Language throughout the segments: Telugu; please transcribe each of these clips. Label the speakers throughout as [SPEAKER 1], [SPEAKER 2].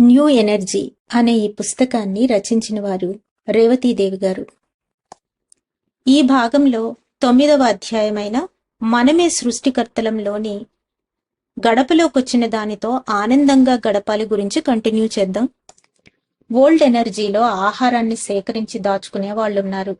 [SPEAKER 1] న్యూ ఎనర్జీ అనే ఈ పుస్తకాన్ని రచించిన వారు రేవతీదేవి గారు. ఈ భాగంలో తొమ్మిదవ అధ్యాయమైన మనమే సృష్టికర్తలంలోని గడపలోకొచ్చిన దానితో ఆనందంగా గడపాలి గురించి కంటిన్యూ చేద్దాం. ఓల్డ్ ఎనర్జీలో ఆహారాన్ని సేకరించి దాచుకునే వాళ్ళున్నారు.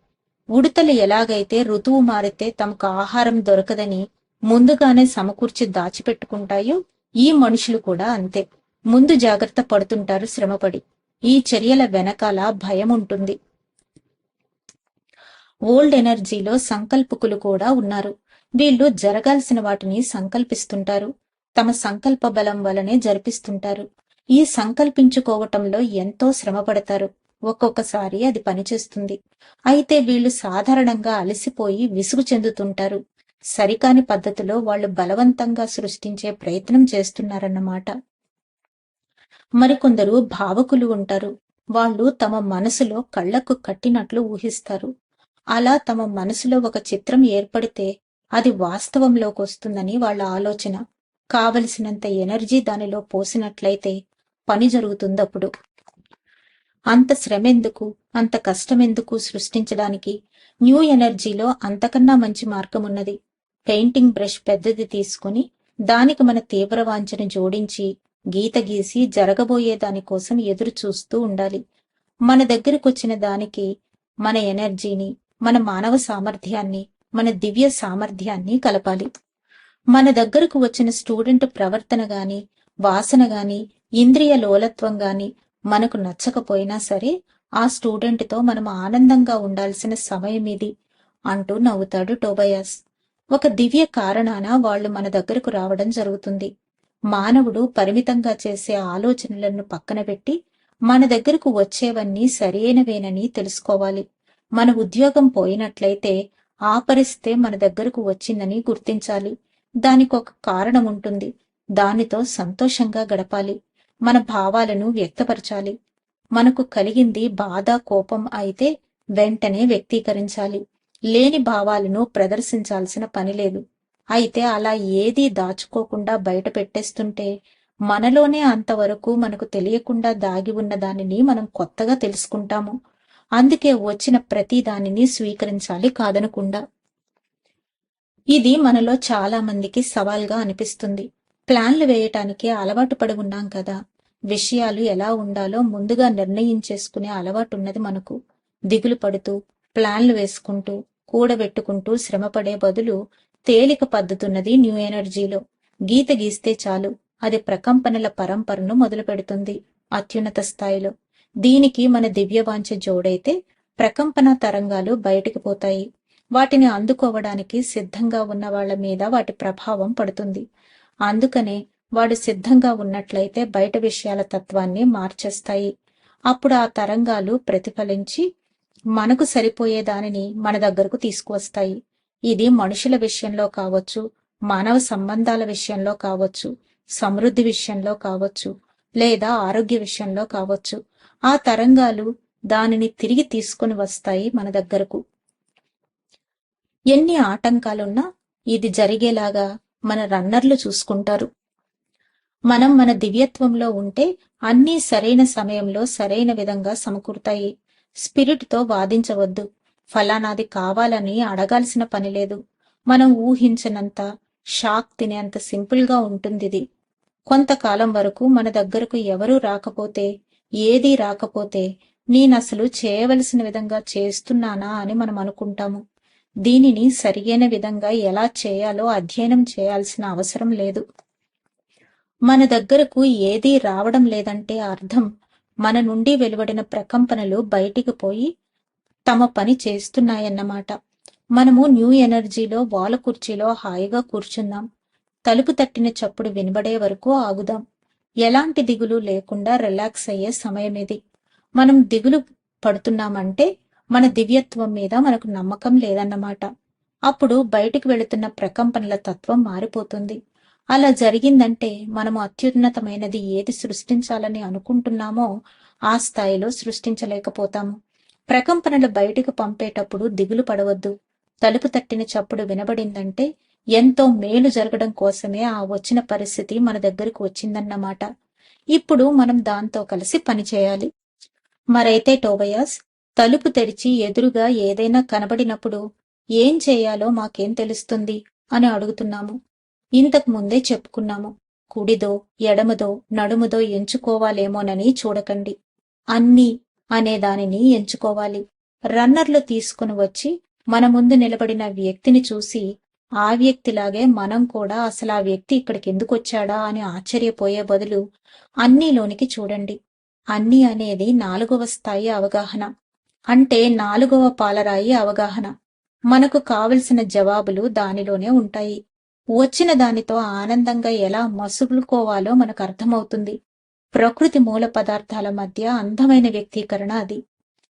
[SPEAKER 1] ఉడతలు ఎలాగైతే ఋతువు మారితే తమకు ఆహారం దొరకదని ముందుగానే సమకూర్చి దాచిపెట్టుకుంటాయో ఈ మనుషులు కూడా అంతే. ముందు జాగ్రత్త పడుతుంటారు శ్రమపడి. ఈ చర్యల వెనకాల భయం ఉంటుంది ఓల్డ్ ఎనర్జీలో సంకల్పకులు కూడా ఉన్నారు. వీళ్ళు జరగాల్సిన వాటిని సంకల్పిస్తుంటారు. తమ సంకల్ప బలం వలనే జరిపిస్తుంటారు. ఈ సంకల్పించుకోవటంలో ఎంతో శ్రమ పడతారు ఒక్కొక్కసారి అది పనిచేస్తుంది. అయితే వీళ్ళు సాధారణంగా అలసిపోయి విసుగు చెందుతుంటారు. సరికాని పద్ధతిలో వాళ్ళు బలవంతంగా సృష్టించే ప్రయత్నం చేస్తున్నారన్నమాట. మరికొందరు భావకులు ఉంటారు. వాళ్ళు తమ మనసులో కళ్ళకు కట్టినట్లు ఊహిస్తారు. అలా తమ మనసులో ఒక చిత్రం ఏర్పడితే అది వాస్తవంలోకి వస్తుందని వాళ్ళ ఆలోచన. కావలసినంత ఎనర్జీ దానిలో పోసినట్లయితే పని జరుగుతుందప్పుడు. అంత శ్రమెందుకు అంత కష్టమెందుకు సృష్టించడానికి న్యూ ఎనర్జీలో అంతకన్నా మంచి మార్గం ఉన్నది పెయింటింగ్ బ్రష్ పెద్దది తీసుకుని దానికి మన తీవ్ర వాంఛను జోడించి గీత గీసి జరగబోయే దానికోసం ఎదురు చూస్తూ ఉండాలి. మన దగ్గరకొచ్చిన దానికి మన ఎనర్జీని మన మానవ సామర్థ్యాన్ని మన దివ్య సామర్థ్యాన్ని కలపాలి. మన దగ్గరకు వచ్చిన స్టూడెంట్ ప్రవర్తన గాని వాసన గాని ఇంద్రియ లోలత్వం గాని మనకు నచ్చకపోయినా సరే ఆ స్టూడెంట్తో మనం ఆనందంగా ఉండాల్సిన సమయం ఇది అంటూ నవ్వుతాడు టోబయాస్. ఒక దివ్య కారణాన వాళ్ళు మన దగ్గరకు రావడం జరుగుతుంది. మానవుడు పరిమితంగా చేసే ఆలోచనలను పక్కన పెట్టి మన దగ్గరకు వచ్చేవన్నీ సరైనవేనని తెలుసుకోవాలి. మన ఉద్యోగం పోయినట్లయితే ఆ పరిస్థితే మన దగ్గరకు వచ్చిందని గుర్తించాలి. దానికి ఒక కారణం ఉంటుంది. దానితో సంతోషంగా గడపాలి. మన భావాలను వ్యక్తపరచాలి. మనకు కలిగింది బాధ కోపం అయితే వెంటనే వ్యక్తీకరించాలి. లేని భావాలను ప్రదర్శించాల్సిన పని లేదు. అయితే అలా ఏదీ దాచుకోకుండా బయట పెట్టేస్తుంటే మనలోనే అంతవరకు మనకు తెలియకుండా దాగి ఉన్న దానిని మనం కొత్తగా తెలుసుకుంటాము. అందుకే వచ్చిన ప్రతి దానిని స్వీకరించాలి కాదనకుండా. ఇది మనలో చాలా మందికి సవాల్గా అనిపిస్తుంది. ప్లాన్లు వేయటానికి అలవాటు పడి ఉన్నాం కదా. విషయాలు ఎలా ఉండాలో ముందుగా నిర్ణయించేసుకునే అలవాటు ఉన్నది మనకు. దిగులు పడుతూ ప్లాన్లు వేసుకుంటూ కూడబెట్టుకుంటూ శ్రమపడే బదులు తేలిక పద్ధతున్నది న్యూ ఎనర్జీలో. గీత గీస్తే చాలు. అది ప్రకంపనల పరంపరను మొదలు పెడుతుంది అత్యున్నత స్థాయిలో. దీనికి మన దివ్యవాంఛ జోడైతే ప్రకంపన తరంగాలు బయటికి పోతాయి. వాటిని అందుకోవడానికి సిద్ధంగా ఉన్న వాళ్ళ మీద వాటి ప్రభావం పడుతుంది. అందుకనే వాడు సిద్ధంగా ఉన్నట్లయితే బయట విషయాల తత్వాన్ని మార్చేస్తాయి. అప్పుడు ఆ తరంగాలు ప్రతిఫలించి మనకు సరిపోయే దానిని మన దగ్గరకు తీసుకువస్తాయి. ఇది మనుషుల విషయంలో కావచ్చు మానవ సంబంధాల విషయంలో కావచ్చు సమృద్ధి విషయంలో కావచ్చు లేదా ఆరోగ్య విషయంలో కావచ్చు. ఆ తరంగాలు దానిని తిరిగి తీసుకొని వస్తాయి మన దగ్గరకు. ఎన్ని ఆటంకాలున్నా ఇది జరిగేలాగా మన రన్నర్లు చూసుకుంటారు. మనం మన దివ్యత్వంలో ఉంటే అన్నీ సరైన సమయంలో సరైన విధంగా సమకూరుతాయి. స్పిరిట్తో వాదించవద్దు. ఫలానాది కావాలని అడగాల్సిన పని లేదు. మనం ఊహించనంత షాక్ తినేంత సింపుల్గా ఉంటుంది ఇది కొంతకాలం వరకు మన దగ్గరకు ఎవరూ రాకపోతే ఏదీ రాకపోతే నేనసలు చేయవలసిన విధంగా చేస్తున్నానా అని మనం అనుకుంటాము. దీనిని సరియైన విధంగా ఎలా చేయాలో అధ్యయనం చేయాల్సిన అవసరం లేదు. మన దగ్గరకు ఏదీ రావడం లేదంటే అర్థం మన నుండి వెలువడిన ప్రకంపనలు బయటికి పోయి తమ పని చేస్తున్నాయన్నమాట. మనము న్యూ ఎనర్జీలో వాల కుర్చీలో హాయిగా కూర్చుందాం తలుపు తట్టిన చప్పుడు వినబడే వరకు ఆగుదాం. ఎలాంటి దిగులు లేకుండా రిలాక్స్ అయ్యే సమయం ఇది మనం దిగులు పడుతున్నామంటే మన దివ్యత్వం మీద మనకు నమ్మకం లేదన్నమాట. అప్పుడు బయటికి వెళుతున్న ప్రకంపనల తత్వం మారిపోతుంది. అలా జరిగిందంటే మనము అత్యున్నతమైనది ఏది సృష్టించాలని అనుకుంటున్నామో ఆ స్థాయిలో సృష్టించలేకపోతాము. ప్రకంపనలు బయటికి పంపేటప్పుడు దిగులు పడవద్దు. తలుపు తట్టిన చప్పుడు వినబడిందంటే ఎంతో మేలు జరగడం కోసమే ఆ వచ్చిన పరిస్థితి మన దగ్గరకు వచ్చిందన్నమాట. ఇప్పుడు మనం దాంతో కలిసి పనిచేయాలి మరైతే టోబయాస్ తలుపు తెరిచి ఎదురుగా ఏదైనా కనబడినప్పుడు ఏం చేయాలో మాకేం తెలుస్తుంది అని అడుగుతున్నాము. ఇంతకు ముందే చెప్పుకున్నాము. కుడిదో ఎడమదో నడుముదో ఎంచుకోవాలేమోనని చూడకండి. అన్నీ అనే దానిని ఎంచుకోవాలి. రన్నర్లు తీసుకుని వచ్చి మన ముందు నిలబడిన వ్యక్తిని చూసి ఆ వ్యక్తిలాగే మనం కూడా అసలు ఆ వ్యక్తి ఇక్కడికి ఎందుకు వచ్చాడా అని ఆశ్చర్యపోయే బదులు అన్నీలోనికి చూడండి. అన్నీ అనేది నాలుగవ స్థాయి అవగాహన. అంటే నాలుగవ పాలరాయి అవగాహన. మనకు కావలసిన జవాబులు దానిలోనే ఉంటాయి. వచ్చిన దానితో ఆనందంగా ఎలా మసులుకోవాలో మనకు అర్థమవుతుంది. ప్రకృతి మూల పదార్థాల మధ్య అందమైన వ్యక్తీకరణ అది.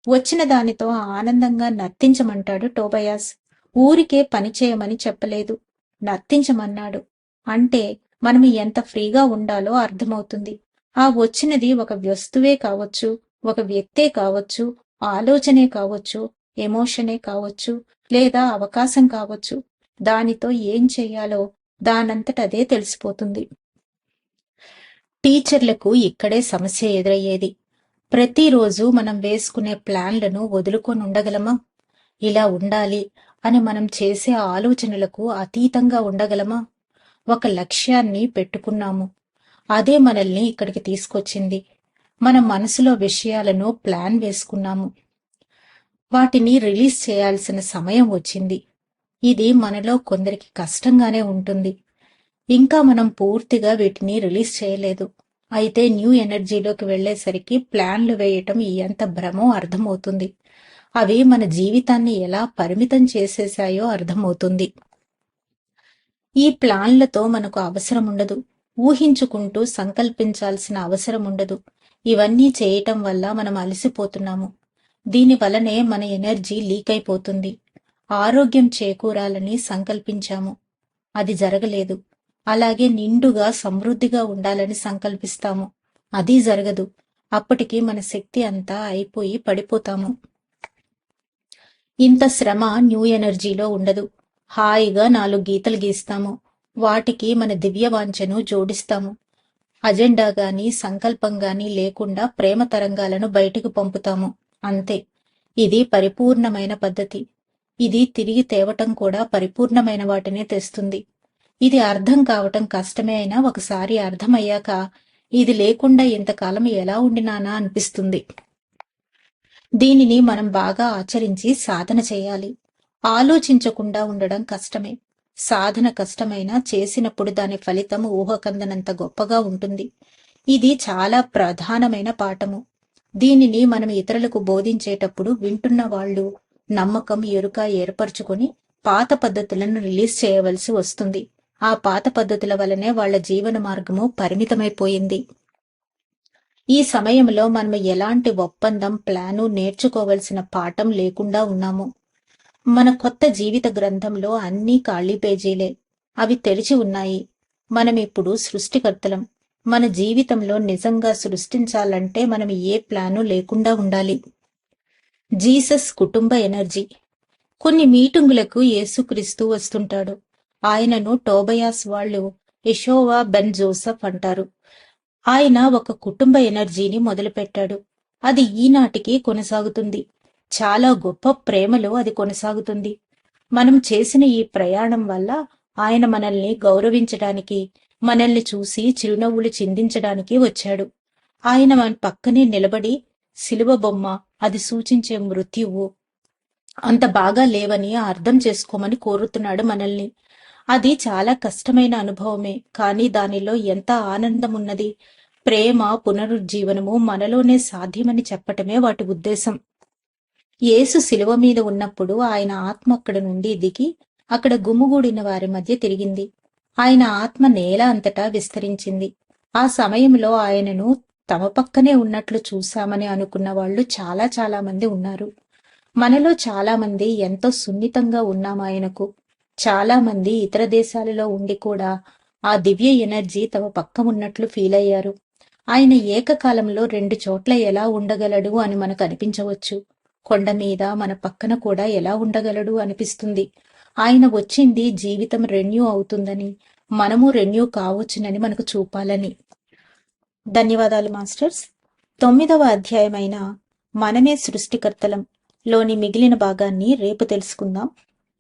[SPEAKER 1] వచ్చిన దానితో ఆనందంగా నర్తించమంటాడు టోబయాస్. ఊరికే పని చేయమని చెప్పలేదు. నర్తించమన్నాడు. అంటే మనం ఎంత ఫ్రీగా ఉండాలో అర్థమవుతుంది. ఆ వచ్చినది ఒక వస్తువే కావచ్చు ఒక వ్యక్తే కావచ్చు ఆలోచనే కావచ్చు ఎమోషనే కావచ్చు లేదా అవకాశం కావచ్చు. దానితో ఏం చెయ్యాలో దానంతట అదే తెలిసిపోతుంది. టీచర్లకు ఇక్కడే సమస్య ఎదురయ్యేది. ప్రతిరోజు మనం వేసుకునే ప్లాన్లను వదులుకొని ఉండగలమా ఇలా ఉండాలి అని మనం చేసే ఆలోచనలకు అతీతంగా ఉండగలమా? ఒక లక్ష్యాన్ని పెట్టుకున్నాము. అదే మనల్ని ఇక్కడికి తీసుకొచ్చింది. మన మనసులో విషయాలను ప్లాన్ వేసుకున్నాము. వాటిని రిలీజ్ చేయాల్సిన సమయం వచ్చింది. ఇది మనలో కొందరికి కష్టంగానే ఉంటుంది. ఇంకా మనం పూర్తిగా వీటిని రిలీజ్ చేయలేదు. అయితే న్యూ ఎనర్జీలోకి వెళ్ళేసరికి ప్లాన్లు వేయటం ఎంత భ్రమో అర్థమవుతుంది. అవి మన జీవితాన్ని ఎలా పరిమితం చేసేశాయో అర్థమవుతుంది. ఈ ప్లాన్లతో మనకు అవసరం ఉండదు. ఊహించుకుంటూ సంకల్పించాల్సిన అవసరం ఉండదు. ఇవన్నీ చేయటం వల్ల మనం అలసిపోతున్నాము. దీని వలనే మన ఎనర్జీ లీక్ అయిపోతుంది. ఆరోగ్యం చేకూరాలని సంకల్పించాము. అది జరగలేదు. అలాగే నిండుగా సమృద్ధిగా ఉండాలని సంకల్పిస్తాము. అది జరగదు. అప్పటికి మన శక్తి అంతా అయిపోయి పడిపోతాము. ఇంత శ్రమ న్యూ ఎనర్జీలో ఉండదు. హాయిగా నాలుగు గీతలు గీస్తాము. వాటికి మన దివ్య వాంఛను జోడిస్తాము. అజెండా గాని సంకల్పం గాని లేకుండా ప్రేమ తరంగాలను బయటకు పంపుతాము. అంతే. ఇది పరిపూర్ణమైన పద్ధతి. ఇది తిరిగి తేవటం కూడా పరిపూర్ణమైన వాటినే తెస్తుంది. ఇది అర్థం కావటం కష్టమే అయినా ఒకసారి అర్థమయ్యాక ఇది లేకుండా ఇంతకాలం ఎలా ఉండినానా అనిపిస్తుంది. దీనిని మనం బాగా ఆచరించి సాధన చేయాలి. ఆలోచించకుండా ఉండడం కష్టమే. సాధన కష్టమైనా చేసినప్పుడు దాని ఫలితం ఊహకందనంత గొప్పగా ఉంటుంది. ఇది చాలా ప్రధానమైన పాఠము. దీనిని మనం ఇతరులకు బోధించేటప్పుడు వింటున్న వాళ్ళు నమ్మకం ఎరుక ఏర్పరచుకొని పాత పద్ధతులను రిలీజ్ చేయవలసి వస్తుంది. ఆ పాత పద్ధతుల వలనే వాళ్ళ జీవన మార్గము పరిమితమైపోయింది. ఈ సమయంలో మనం ఎలాంటి ఒప్పందం ప్లాను నేర్చుకోవలసిన పాఠం లేకుండా ఉన్నాము. మన కొత్త జీవిత గ్రంథంలో అన్ని ఖాళీ పేజీలే. అవి తెరిచి ఉన్నాయి. మనం ఇప్పుడు సృష్టికర్తలం. మన జీవితంలో నిజంగా సృష్టించాలంటే మనం ఏ ప్లాను లేకుండా ఉండాలి. జీసస్ కుటుంబ ఎనర్జీ. కొన్ని మీటింగులకు యేసుక్రీస్తు వస్తుంటాడు. ఆయనను టోబయాస్ వాళ్ళు ఇషోవా బెన్ జోసఫ్ అంటారు. ఆయన ఒక కుటుంబ ఎనర్జీని మొదలుపెట్టాడు. అది ఈనాటికి కొనసాగుతుంది. చాలా గొప్ప ప్రేమలో అది కొనసాగుతుంది. మనం చేసిన ఈ ప్రయాణం వల్ల ఆయన మనల్ని గౌరవించడానికి మనల్ని చూసి చిరునవ్వులు చిందించడానికి వచ్చాడు. ఆయన మన పక్కనే నిలబడి శిలువ బొమ్మ అది సూచించే మృత్యువు అంత బాగా లేవని అర్థం చేసుకోమని కోరుతున్నాడు మనల్ని. అది చాలా కష్టమైన అనుభవమే. కానీ దానిలో ఎంత ఆనందం ఉన్నది ప్రేమ పునరుజ్జీవనము మనలోనే సాధ్యమని చెప్పటమే వాటి ఉద్దేశం. యేసు శిలువ మీద ఉన్నప్పుడు ఆయన ఆత్మ అక్కడ నుండి దిగి అక్కడ గుమ్ముగూడిన వారి మధ్య తిరిగింది. ఆయన ఆత్మ నేల అంతటా విస్తరించింది. ఆ సమయంలో ఆయనను తమ పక్కనే ఉన్నట్లు చూశామని అనుకున్న వాళ్ళు చాలా చాలా మంది ఉన్నారు. మనలో చాలా మంది ఎంతో సున్నితంగా ఉన్నాం ఆయనకు. చాలా మంది ఇతర దేశాలలో ఉండి కూడా ఆ దివ్య ఎనర్జీ తమ పక్క ఉన్నట్లు ఫీల్ అయ్యారు. ఆయన ఏకకాలంలో రెండు చోట్ల ఎలా ఉండగలడు అని మనకు అనిపించవచ్చు. కొండ మీద మన పక్కన కూడా ఎలా ఉండగలడు అనిపిస్తుంది. ఆయన వచ్చింది జీవితం రెన్యూ అవుతుందని మనము రెన్యూ కావచ్చునని మనకు చూపాలని. ధన్యవాదాలు మాస్టర్స్. తొమ్మిదవ అధ్యాయమైన మనమే సృష్టికర్తలం లోని మిగిలిన భాగాన్ని రేపు తెలుసుకుందాం.